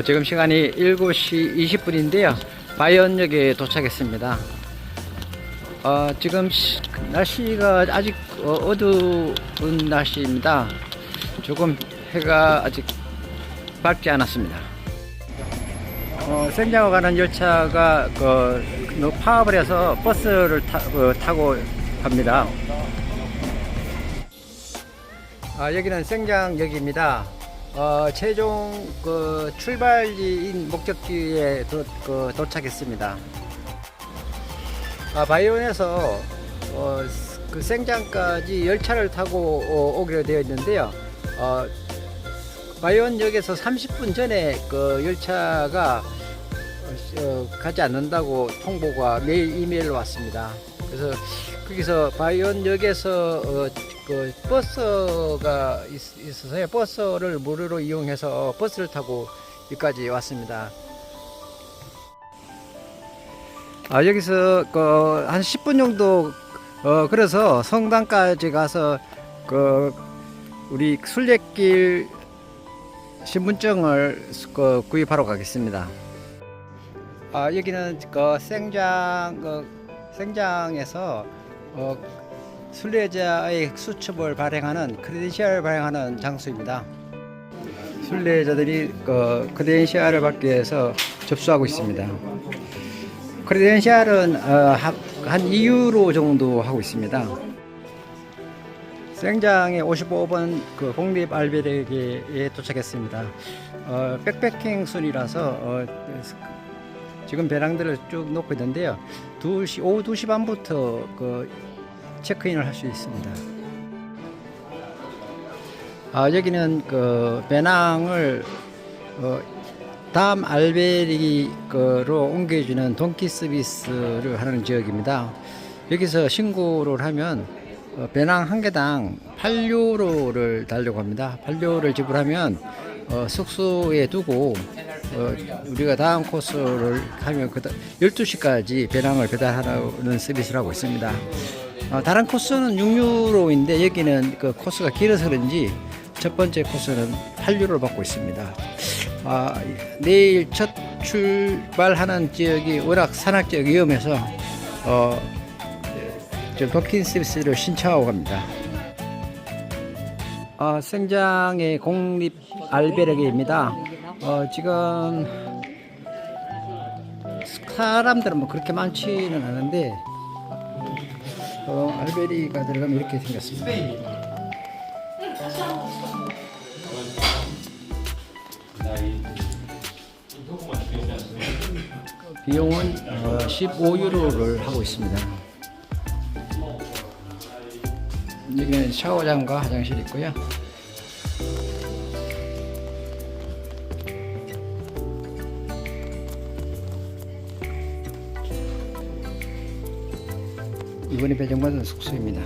어, 지금 시간이 7시 20분인데요. 바이언역에 도착했습니다. 어, 지금 시- 날씨가 아직 어, 어두운 날씨입니다. 조금 해가 아직 밝지 않았습니다. 어, 생장으로 가는 열차가 그, 그 파업을 해서 버스를 타, 어, 타고 갑니다. 아, 여기는 생장역입니다. 어, 최종 그 출발지인 목적지에 도, 그 도착했습니다. 아, 바이온에서 어, 그 생장까지 열차를 타고 어, 오기로 되어 있는데요. 어, 바이온역에서 30분 전에 그 열차가 어, 가지 않는다고 통보가 매일 이메일로 왔습니다. 그래서 거기서 바이온역에서 어, 그 버스가 있, 있어서요. 버스를 무료로 이용해서 버스를 타고 여기까지 왔습니다. 아, 여기서 그 한 10분 정도 어, 그래서 성당까지 가서 그 우리 순례길 신분증을 그 구입하러 가겠습니다. 아, 여기는 그 생장 그 생장에서 어, 순례자의 수첩을 발행하는 크레덴셜 발행하는 장소입니다. 순례자들이 그 크레덴셜을 받기 위해서 접수하고 있습니다. 크레덴셜은 어, 한- 한 2유로 정도 하고 있습니다. 생장의 55번 그 공립 알베르게에 도착했습니다. 어, 백패킹 순이라서 어, 지금 배낭들을 쭉 놓고 있는데요. 2시, 오후 2시 반부터 그 체크인을 할 수 있습니다. 아, 여기는 그 배낭을 어, 다음 알베리로 옮겨주는 돈키 서비스를 하는 지역입니다. 여기서 신고를 하면 어, 배낭 한 개당 8유로를 달려고 합니다. 8유로를 지불하면 어, 숙소에 두고 어, 우리가 다음 코스를 하면 그 12시까지 배낭을 배달하는 서비스를 하고 있습니다. 어, 다른 코스는 6유로인데 여기는 그 코스가 길어서 그런지 첫 번째 코스는 8유로를 받고 있습니다. 아, 내일 첫 출발하는 지역이 워낙 산악 지역 위험해서 어, 저 버킨 서비스를 신청하고 갑니다. 아, 생장의 공립 알베르게입니다. 어, 지금 사람들은 뭐 그렇게 많지는 않은데 어, 알베리가 들어가면 이렇게 생겼습니다. 비용은 어, 15유로를 하고 있습니다. 여기는 샤워장과 화장실이 있고요. 이번에 배정받은 숙소입니다.